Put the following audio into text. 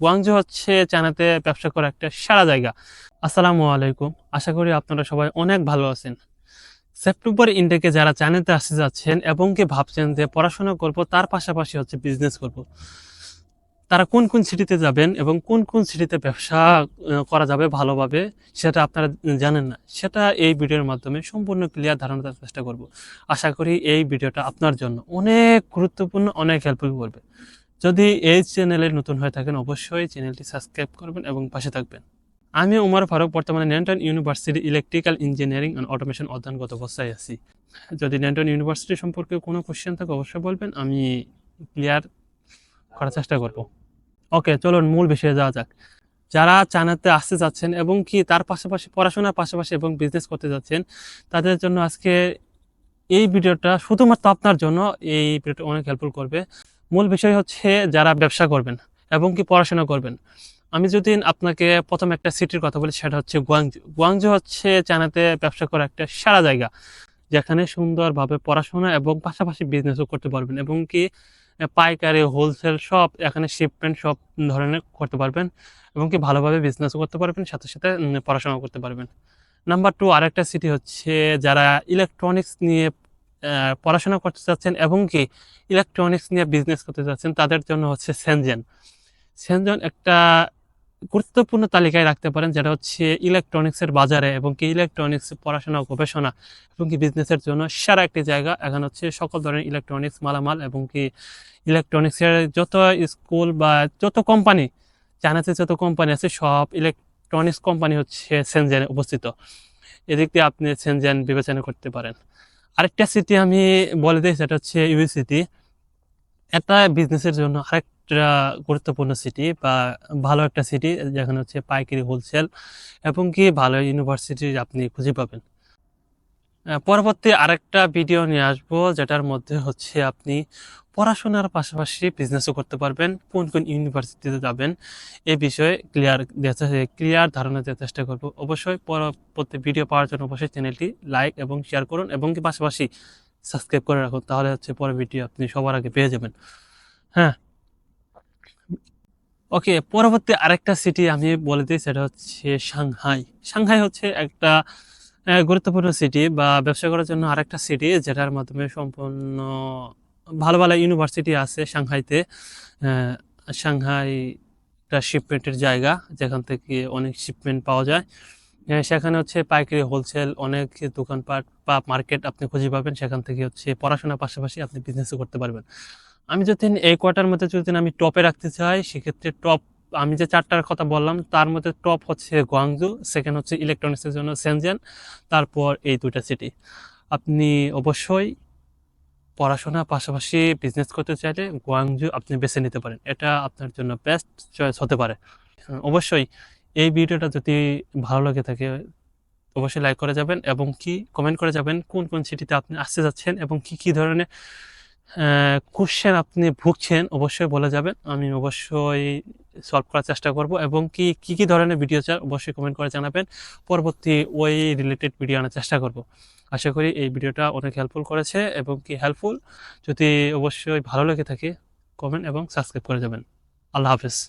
Guangzhou হচ্ছে চায়নাতে ব্যবসা করা একটা সেরা জায়গা। আসসালামু আলাইকুম। আশা করি আপনারা সবাই অনেক ভালো আছেন। সেপ্টেম্বর ইন্টেকে যারা চায়নাতে আসতে যাচ্ছেন এবং কি ভাবছেন যে পড়াশোনা করব, তার পাশাপাশি হচ্ছে বিজনেস করব। তারা কোন কোন সিটিতে যাবেন এবং কোন কোন সিটিতে ব্যবসা করা যাবে ভালোভাবে, সেটা আপনারা জানেন না। সেটা এই ভিডিওর মাধ্যমে সম্পূর্ণ ক্লিয়ার ধারণা দেওয়ার চেষ্টা করব। আশা করি এই ভিডিওটা আপনার জন্য অনেক গুরুত্বপূর্ণ, অনেক হেল্পফুল করবে। যদি এই চ্যানেলে নতুন হয়ে থাকেন, অবশ্যই চ্যানেলটি সাবস্ক্রাইব করবেন এবং পাশে থাকবেন। আমি উমর ফারুক, বর্তমানে Nantong university electrical engineering and automation অধ্যয়নগত অবস্থায় আছি। যদি ন্যান্টন ইউনিভার্সিটি সম্পর্কে কোনো কোশ্চেন থাকে, অবশ্যই বলবেন, আমি ক্লিয়ার করার চেষ্টা করব। ওকে চলুন, মূল বিষয়ে যাওয়া যাক। যারা চায়নাতে আসতে যাচ্ছেন এবং কি তার পাশাপাশি পড়াশোনার পাশাপাশি এবং বিজনেস করতে যাচ্ছেন, তাদের জন্য আজকে এই ভিডিওটা শুধুমাত্র আপনার জন্য, এই ভিডিওটা অনেক হেল্পফুল করবে। মূল বিষয় হচ্ছে যারা ব্যবসা করবেন এবং কি পড়াশোনা করবেন। আমি যদি আপনাকে প্রথম একটা সিটির কথা বলি, সেটা হচ্ছে গুয়াংজু গুয়াংজু হচ্ছে চায়নাতে ব্যবসা করা একটা সেরা জায়গা, যেখানে সুন্দরভাবে পড়াশোনা এবং পাশাপাশি বিজনেসও করতে পারবেন এবং কি পাইকারি হোলসেল সব, এখানে শিপমেন্ট সব ধরনের করতে পারবেন এবং কি ভালোভাবে বিজনেসও করতে পারবেন, সাথে সাথে পড়াশোনাও করতে পারবেন। নাম্বার টু আরেকটা সিটি হচ্ছে যারা ইলেকট্রনিক্স নিয়ে পড়াশোনা করতে চাচ্ছেন এবং কি ইলেকট্রনিক্স নিয়ে বিজনেস করতে চাচ্ছেন, তাদের জন্য হচ্ছে সেনজেন সেনজেন একটা গুরুত্বপূর্ণ তালিকায় রাখতে পারেন, যেটা হচ্ছে ইলেকট্রনিক্সের বাজারে এবং কি ইলেকট্রনিক্স পড়াশোনা, গবেষণা এবং কি বিজনেসের জন্য সেরা একটি জায়গা। এখন হচ্ছে সকল ধরনের ইলেকট্রনিক্স মালামাল এবং কি ইলেকট্রনিক্সের যত স্কুল বা যত কোম্পানি চায়নাতে যত কোম্পানি আছে, সব ইলেকট্রনিক্স কোম্পানি হচ্ছে সেনজেনে অবস্থিত এদিক দিয়ে আপনি সেনজেন বিবেচনা করতে পারেন। আরেকটা সিটি আমি বলে দিই, সেটা হচ্ছে ইউ সিটি এটা বিজনেসের জন্য আরেকটা গুরুত্বপূর্ণ সিটি বা ভালো একটা সিটি যেখানে হচ্ছে পাইকারি হোলসেল এবং কি ভালো ইউনিভার্সিটি আপনি খুঁজে পাবেন। পরবর্তী আরেকটা ভিডিও নিয়ে আসব, যেটার মধ্যে হচ্ছে আপনি পড়াশোনার পাশাপাশি বিজনেসও করতে পারবেন, কোন কোন ইউনিভার্সিটিতে যাবেন, এ বিষয়ে ক্লিয়ার ক্লিয়ার ধারণা দেওয়ার চেষ্টা করব। অবশ্যই পরবর্তী ভিডিও পাওয়ার জন্য অবশ্যই চ্যানেলটি লাইক এবং শেয়ার করুন, এবং কি পাশাপাশি সাবস্ক্রাইব করে রাখুন, তাহলে হচ্ছে পরের ভিডিও আপনি সবার আগে পেয়ে যাবেন। হ্যাঁ। ওকে পরবর্তী আরেকটা সিটি আমি বলে দিই, সেটা হচ্ছে সাংহাই সাংহাই হচ্ছে একটা গুরুত্বপূর্ণ সিটি বা ব্যবসা করার জন্য আরেকটা সিটি যেটার মাধ্যমে সম্পূর্ণ ভালো ভালো ইউনিভার্সিটি আছে সাংহাইতে। সাংহাই একটা শিপমেন্টের জায়গা, যেখান থেকে অনেক শিপমেন্ট পাওয়া যায়। সেখানে হচ্ছে পাইকারি হোলসেল অনেক দোকানপাট বা মার্কেট আপনি খুঁজে পাবেন। সেখান থেকে হচ্ছে পড়াশোনার পাশাপাশি আপনি বিজনেসও করতে পারবেন। আমি যদি এই কোয়ার্টার মধ্যে যদি আমি টপে রাখতে চাই, সেক্ষেত্রে টপ আমি যে চারটার কথা বললাম, তার মধ্যে টপ হচ্ছে গোয়াংজু সেকেন্ড হচ্ছে ইলেকট্রনিক্সের জন্য সেনজেন তারপর এই দুইটা সিটি আপনি অবশ্যই পড়াশোনার পাশাপাশি বিজনেস করতে চাইলে গোয়াংজু আপনি বেছে নিতে পারেন। এটা আপনার জন্য বেস্ট চয়েস হতে পারে। অবশ্যই এই ভিডিওটা যদি ভালো লাগে থাকে, অবশ্যই লাইক করে যাবেন এবং কি কমেন্ট করে যাবেন কোন কোন সিটিতে আপনি আসতে যাচ্ছেন এবং কি কি ধরনের কোশ্চেন আপনি ভুগছেন, অবশ্যই বলে যাবেন আমি অবশ্যই সলভ করার চেষ্টা করব এবং কি কি কি ধরনের ভিডিও চান অবশ্যই কমেন্ট করে জানাবেন। পরবর্তী ওই রিলেটেড ভিডিও আনার চেষ্টা করব। আশা করি এই ভিডিওটা অনেক হেল্পফুল করেছে এবং কি হেল্পফুল যদি অবশ্যই ভালো লেগে থাকে কমেন্ট এবং সাবস্ক্রাইব করে যাবেন। আল্লাহ হাফেজ।